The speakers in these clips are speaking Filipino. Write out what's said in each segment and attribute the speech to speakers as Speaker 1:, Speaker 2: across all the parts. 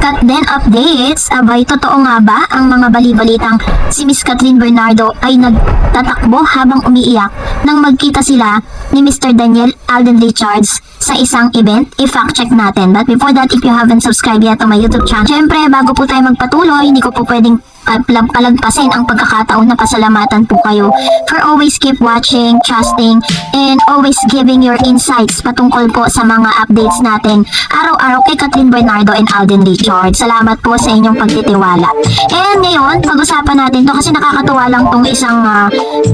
Speaker 1: Cut then updates. Abay, totoo nga ba ang mga bali-balitang si Miss Catherine Bernardo ay nagtatakbo habang umiiyak nang magkita sila ni Mr. Daniel Alden Richards sa isang event? I-fact check natin. But before that, if you haven't subscribed yet to my YouTube channel, syempre, bago po tayo magpatuloy, hindi ko po pwedeng palagpasin ang pagkakataon na pasalamatan po kayo for always keep watching, trusting, and always giving your insights patungkol po sa mga updates natin araw-araw kay Catherine Bernardo and Alden Richard. Salamat po sa inyong pagtitiwala. And ngayon, pag-usapan natin to kasi nakakatuwa lang tong isang ah,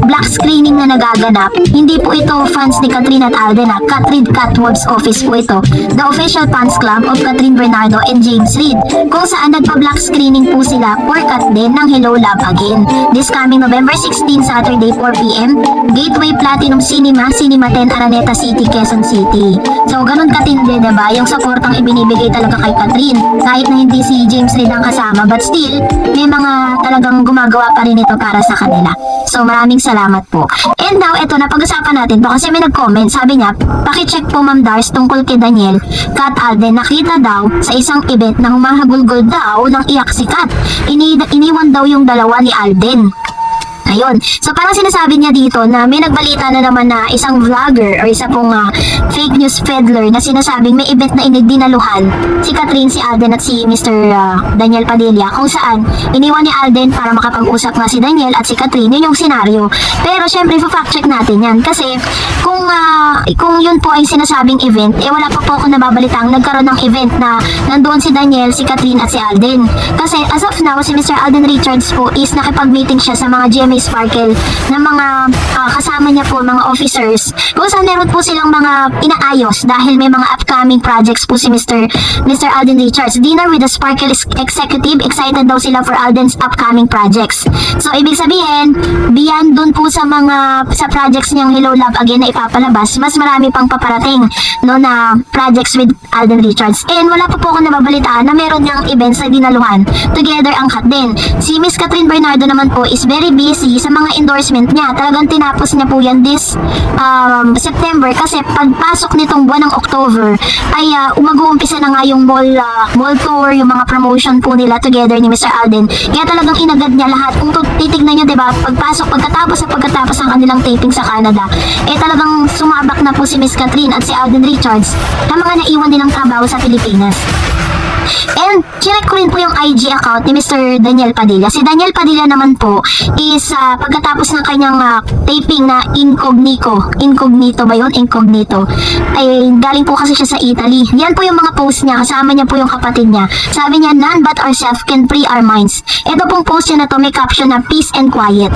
Speaker 1: black screening na nagaganap. Hindi po ito fans ni Catherine at Alden ha. Catherine Catwoods office po ito. The official fans club of Catherine Bernardo and James Reid. Kung saan nagpa-black screening po sila for Cat din ng Hello Love Again. This coming November 16, Saturday 4pm, Gateway Platinum Cinema, Cinema 10 Araneta City, Quezon City. So, ganun katindi, diba? Yung supportang ibinibigay talaga kay Catherine. Kahit na hindi si James Reid ang kasama, but still, may mga talagang gumagawa pa rin ito para sa kanila. So, maraming salamat po. And now, ito na pag-usapan natin to kasi may nag-comment. Sabi niya, pakicheck po Ma'am Dars tungkol kay Daniel, Kat Alden, nakita daw sa isang event na humahagulgol daw ng iyak si Kat. Ini iniwan daw yung dalawa ni Alden. Ayun. So parang sinasabi niya dito na may nagbalita na naman na isang vlogger or isa pong ah, fake news peddler na sinasabing may event na inidinaluhan si Catherine, si Alden at si Mr. ah, Daniel Padilla kung saan iniwan ni Alden para makapag-usap nga si Daniel at si Catherine. Yun yung senaryo. Pero syempre, fact check natin yan kasi kung ah, kung yun po ay sinasabing event, eh wala pa po ako nababalitang nagkaroon ng event na nandoon si Daniel, si Catherine at si Alden. Kasi as of now, si Mr. Alden Richards po is nakipag-meeting siya sa mga GMA Sparkle na mga ah, kasama niya po, mga officers. Kung saan meron po silang mga inaayos dahil may mga upcoming projects po si Mr. Mr. Alden Richards. Dinner with the Sparkle Executive, excited daw sila for Alden's upcoming projects. So, ibig sabihin, beyond dun po sa mga sa projects niyang Hello Love Again na ipapalabas, mas marami pang paparating no na projects with Alden Richards. And wala pa po ako nababalitaan na meron niyang events na dinaluhan together ang cut din. Si Miss Catherine Bernardo naman po is very busy sa mga endorsement niya. Talagang tinapos niya po yan this um, September kasi pagpasok nitong buwan ng October ay uh, umag-uumpisa na nga yung mall, ah, mall tour, yung mga promotion po nila together ni Mr. Alden. Kaya talagang inagad niya lahat. Kung titignan niyo, di ba, pagpasok, pagkatapos sa pagkatapos ng kanilang taping sa Canada, eh talagang sumabak na po si Miss Catherine at si Alden Richards na mga naiwan nilang trabaho sa Pilipinas. And chinek ko rin po yung IG account ni Mr. Daniel Padilla. Si Daniel Padilla naman po is ah, pagkatapos ng kanyang ah, taping na incognito, incognito ba yun? Incognito. Ay galing po kasi siya sa Italy. Yan po yung mga post niya. Kasama niya po yung kapatid niya. Sabi niya, none but ourselves can free our minds. Ito pong post niya na to may caption na peace and quiet.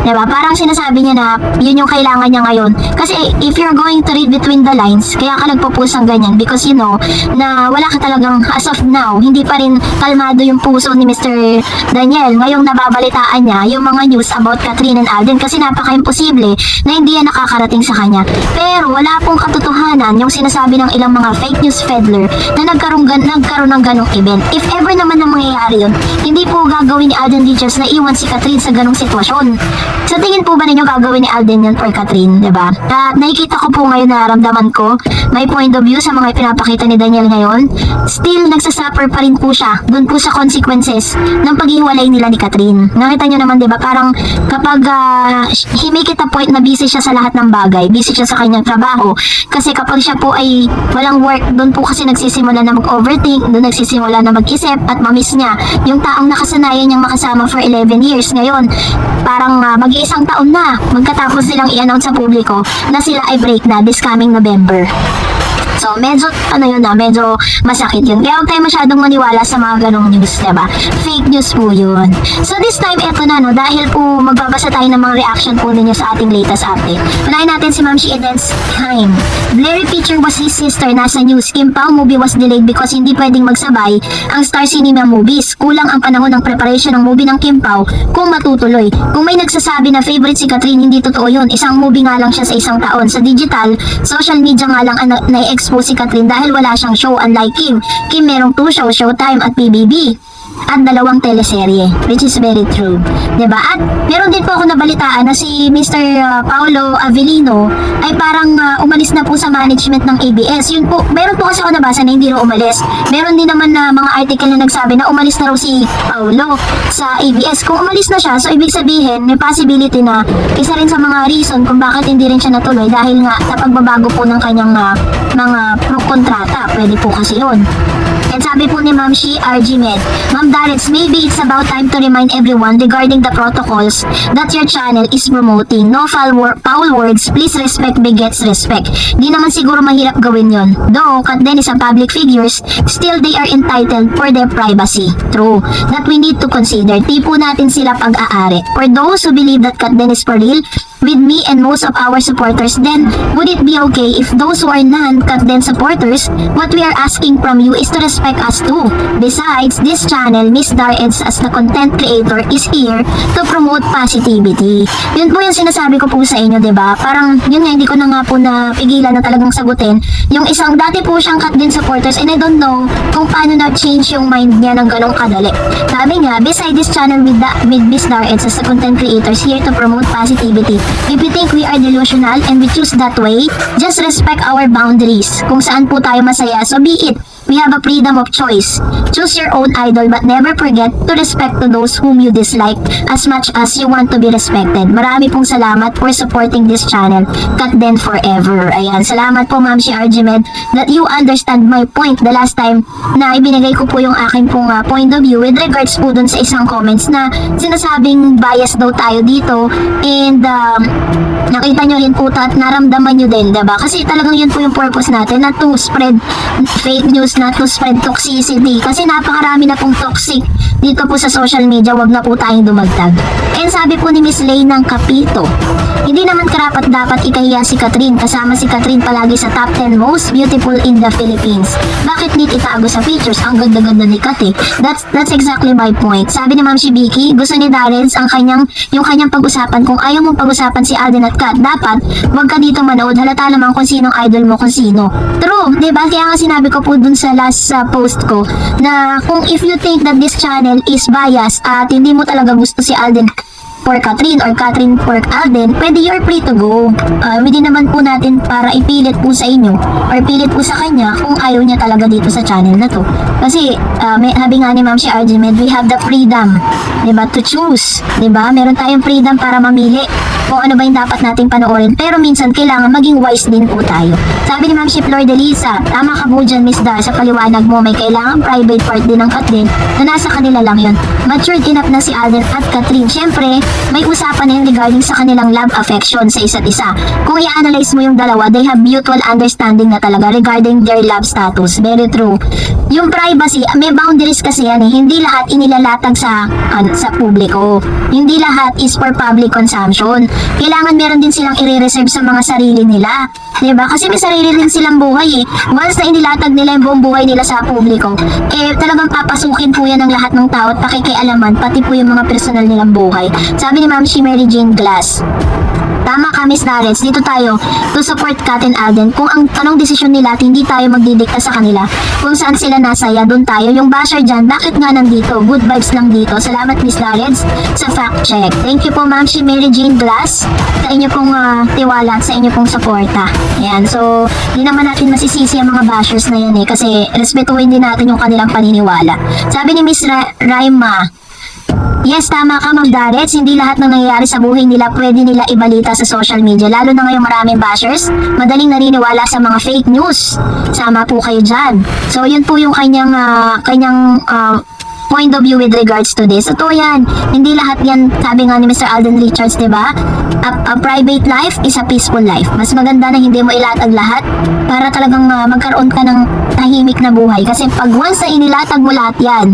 Speaker 1: Diba? Parang sinasabi niya na yun yung kailangan niya ngayon. Kasi if you're going to read between the lines, kaya ka nagpo-post ng ganyan because you know na wala ka talagang as of now, hindi pa rin kalmado yung puso ni Mr. Daniel. Ngayong nababalitaan niya yung mga news about Catherine and Alden kasi napaka-imposible na hindi yan nakakarating sa kanya. Pero wala pong katotohanan yung sinasabi ng ilang mga fake news peddler na nagkaroon, nagkaroon ng ganong event. If ever naman na mangyayari yun, hindi po gagawin ni Alden Richards na iwan si Catherine sa ganong sitwasyon. Sa tingin po ba ninyo gagawin ni Alden yun for Catherine, di ba? At nakikita ko po ngayon na naramdaman ko, may point of view sa mga ipinapakita ni Daniel ngayon. Still, nagsasuffer pa rin po siya dun po sa consequences ng paghiwalay nila ni Catherine. Nakita nyo naman, di ba? Parang kapag uh, he point na busy siya sa lahat ng bagay, busy siya sa kanyang trabaho. Kasi kapag siya po ay walang work, dun po kasi nagsisimula na mag-overthink, dun nagsisimula na mag-isip at mamiss niya yung taong nakasanayan niyang makasama for 11 years. Ngayon, parang uh, mag-iisang taon na magkatapos silang i-announce sa publiko na sila ay break na this coming November. So, medyo, ano yun na, medyo masakit yun. Kaya huwag tayo masyadong maniwala sa mga ganong news, diba? Fake news po yun. So, this time, eto na, no, dahil po magbabasa tayo ng mga reaction po ninyo sa ating latest update. Unahin natin si Ma'am Shi Eden's time. Blurry picture was his sister, nasa news. Kim Pao movie was delayed because hindi pwedeng magsabay ang Star Cinema movies. Kulang ang panahon ng preparation ng movie ng Kim Pao kung matutuloy. Kung may nagsasabi na favorite si Catherine, hindi totoo yun. Isang movie nga lang siya sa isang taon. Sa digital, social media nga lang ang na-expose si Catherine dahil wala siyang show unlike Kim. Kim merong two show, Showtime at PBB. At dalawang teleserye, which is very true. ba? At meron din po ako nabalitaan na si Mr. uh, Paolo Avellino ay parang uh, umalis na po sa management ng ABS. Yun po, meron po kasi ako nabasa na hindi raw umalis. Meron din naman na mga article na nagsabi na umalis na raw si Paolo sa ABS. Kung umalis na siya, so ibig sabihin may possibility na isa rin sa mga reason kung bakit hindi rin siya natuloy dahil nga sa pagbabago po ng kanyang uh, mga kontrata. Pwede po kasi yun. And sabi po ni Ma'am Shi RG Med, Ma'am Darets, maybe it's about time to remind everyone regarding the protocols that your channel is promoting. No foul, wor- foul words, please respect begets respect. Di naman siguro mahirap gawin yon. Though, Kat Dennis sa public figures, still they are entitled for their privacy. True. That we need to consider. Di po natin sila pag-aari. For those who believe that Kat Dennis for real, with me and most of our supporters, then would it be okay if those who are non-Kat Den supporters, what we are asking from you is to respect us too. Besides, this channel, Miss Dareds as the content creator is here to promote positivity. Yun po yung sinasabi ko po sa inyo, ba? Parang yun nga hindi ko na nga po napigilan na talagang sagutin. Yung isang dati po siyang Kat Den supporters and I don't know kung paano na-change yung mind niya ng ganong kadali. Sabi niya, beside this channel with, the, with Miss Dareds as the content creators here to promote positivity, if you think we are delusional and we choose that way, just respect our boundaries. Kung saan po tayo masaya, so be it. We have a freedom of choice. Choose your own idol but never forget to respect to those whom you dislike as much as you want to be respected. Marami pong salamat for supporting this channel. Cut then forever. Ayan, salamat po Ma'am si Arjimed that you understand my point the last time na ibinigay ko po yung aking pong ah, point of view with regards po dun sa isang comments na sinasabing bias daw tayo dito and um, nakita nyo rin po at naramdaman nyo din, diba? Kasi talagang yun po yung purpose natin na to spread fake news, na to spread toxicity. Kasi napakarami na pong toxic dito po sa social media, wag na po tayong dumagdag. And sabi po ni Miss Lay ng Kapito, hindi naman karapat dapat ikahiya si Catherine kasama si Catherine palagi sa top 10 most beautiful in the Philippines. Bakit need itago sa pictures? Ang ganda-ganda ni Kat eh. That's, that's exactly my point. Sabi ni Ma'am Shibiki, gusto ni Darrens ang kanyang, yung kanyang pag-usapan. Kung ayaw mong pag-usapan si Alden at Kat, dapat wag ka dito manood. Halata naman kung sinong idol mo, kung sino. True, di ba? Kaya nga sinabi ko po dun sa last uh, post ko na kung if you think that this channel is biased at hindi mo talaga gusto si Alden for Catherine or Catherine for Alden, pwede you're free to go. Uh, hindi naman po natin para ipilit po sa inyo or pilit po sa kanya kung ayaw niya talaga dito sa channel na to. Kasi, uh, may, sabi nga ni Ma'am si Arjimed, we have the freedom, diba, to choose. Diba? Meron tayong freedom para mamili kung ano ba yung dapat nating panoorin. Pero minsan, kailangan maging wise din po tayo. Sabi ni Ma'am si Flor de Lisa, tama ka po dyan, Miss Dar, sa paliwanag mo, may kailangan private part din ng din na nasa kanila lang yun. Matured enough na si Alden at Catherine. Siyempre, may usapan na yun regarding sa kanilang love affection sa isa't isa. Kung i-analyze mo yung dalawa, they have mutual understanding na talaga regarding their love status. Very true. Yung privacy, may boundaries kasi yan eh. Hindi lahat inilalatag sa ano, sa publiko. Hindi lahat is for public consumption. Kailangan meron din silang i-reserve sa mga sarili nila. 'Di ba? Kasi may sarili rin silang buhay eh. Once na inilatag nila yung buong buhay nila sa publiko, eh talagang papasukin po yan ng lahat ng tao at pakikialaman, pati po yung mga personal nilang buhay. Sabi ni Ma'am si Mary Jane Glass, Tama ka, Miss Darrets. Dito tayo to support Kat and Alden. Kung ang anong desisyon nila hindi tayo magdidikta sa kanila, kung saan sila nasaya, doon tayo. Yung basher dyan, bakit nga nandito? Good vibes lang dito. Salamat, Miss Darrets, sa fact check. Thank you po, Ma'am si Mary Jane Glass, sa inyo pong ah, tiwala sa inyo pong suporta. Ayan, so, di naman natin masisisi ang mga bashers na yan eh, kasi respetuhin din natin yung kanilang paniniwala. Sabi ni Miss Ra- Raima, Yes, tama ka, Ma'am Darets. Hindi lahat ng nangyayari sa buhay nila pwede nila ibalita sa social media. Lalo na ngayong maraming bashers, madaling naniniwala sa mga fake news. Sama po kayo dyan. So, yun po yung kanyang, ah, kanyang ah, point of view with regards to this. Ito yan, hindi lahat yan, sabi nga ni Mr. Alden Richards, di ba? A, a private life is a peaceful life. Mas maganda na hindi mo ilatag lahat para talagang ah, magkaroon ka ng tahimik na buhay. Kasi pag once na inilatag mo lahat yan,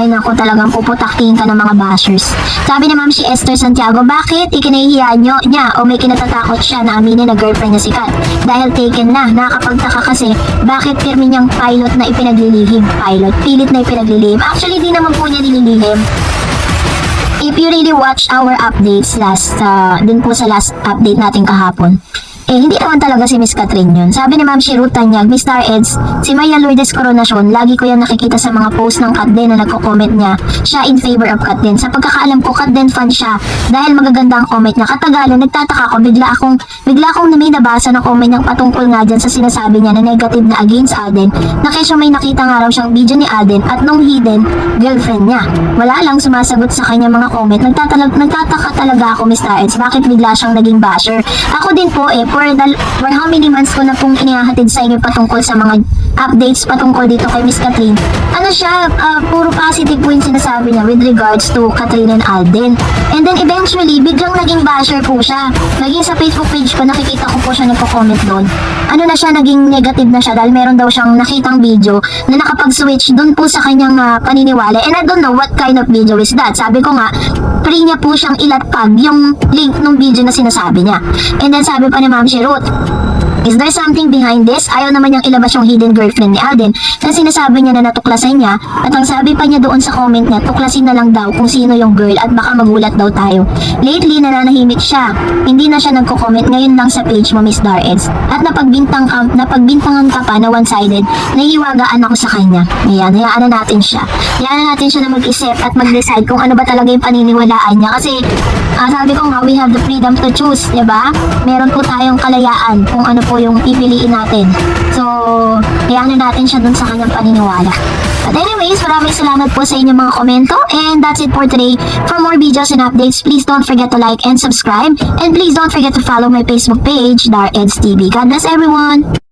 Speaker 1: ay naku talagang puputakin ka ng mga bashers. Sabi ni Ma'am si Esther Santiago, bakit ikinahihiya nyo niya o may kinatatakot siya na aminin na girlfriend niya si Kat? Dahil taken na, nakakapagtaka kasi bakit pirmi niyang pilot na ipinaglilihim? Pilot, pilit na ipinaglilihim. Actually, di naman po niya nililihim. If you really watch our updates last, uh, dun po sa last update natin kahapon, Eh, hindi naman talaga si Miss Catherine yun. Sabi ni Ma'am Shiru Tanyag, Miss Star Eds, si Maria Lourdes Coronation, lagi ko yan nakikita sa mga post ng Katden na nagko-comment niya. Siya in favor of Katden. Sa pagkakaalam ko, Katden fan siya. Dahil magaganda ang comment niya. Katagalan, nagtataka ko, bigla akong, bigla akong may nabasa na comment niyang patungkol nga dyan sa sinasabi niya na negative na against Alden. Na kesyo may nakita nga raw siyang video ni Alden at nung hidden, girlfriend niya. Wala lang sumasagot sa kanya mga comment. Nagtatalag, nagtataka talaga ako, Miss Eds, bakit bigla siyang naging basher. Ako din po eh, for, the, for how many months ko na pong inihahatid sa inyo patungkol sa mga updates patungkol dito kay Miss Catherine. Ano siya, ah, puro positive po yung sinasabi niya with regards to Catherine and Alden. And then eventually, biglang naging basher po siya. Naging sa Facebook page ko, nakikita ko po siya nagko-comment doon. Ano na siya, naging negative na siya dahil meron daw siyang nakitang video na nakapag-switch doon po sa kanyang ah, paniniwala. And I don't know what kind of video is that. Sabi ko nga, free niya po siyang ilatpag yung link ng video na sinasabi niya. And then sabi pa ni Ma'am Shirut, Is there something behind this? Ayaw naman niyang ilabas yung hidden girlfriend ni Alden na sinasabi niya na natuklasan niya at ang sabi pa niya doon sa comment niya, tuklasin na lang daw kung sino yung girl at baka magulat daw tayo. Lately, nananahimik siya. Hindi na siya nagko-comment ngayon lang sa page mo, Miss Dareds. At napagbintang ka, napagbintangan ka pa na one-sided, nahihiwagaan ako sa kanya. Ayan, hayaan na natin siya. Hayaan na natin siya na mag-isip at mag-decide kung ano ba talaga yung paniniwalaan niya. Kasi, ah, sabi ko nga, we have the freedom to choose, di ba? Meron po tayong kalayaan kung ano po yung pipiliin natin. So, hayaan na natin siya dun sa kanyang paniniwala. But anyways, maraming salamat po sa inyong mga komento and that's it for today. For more videos and updates, please don't forget to like and subscribe and please don't forget to follow my Facebook page, Dar Eds TV. God bless everyone!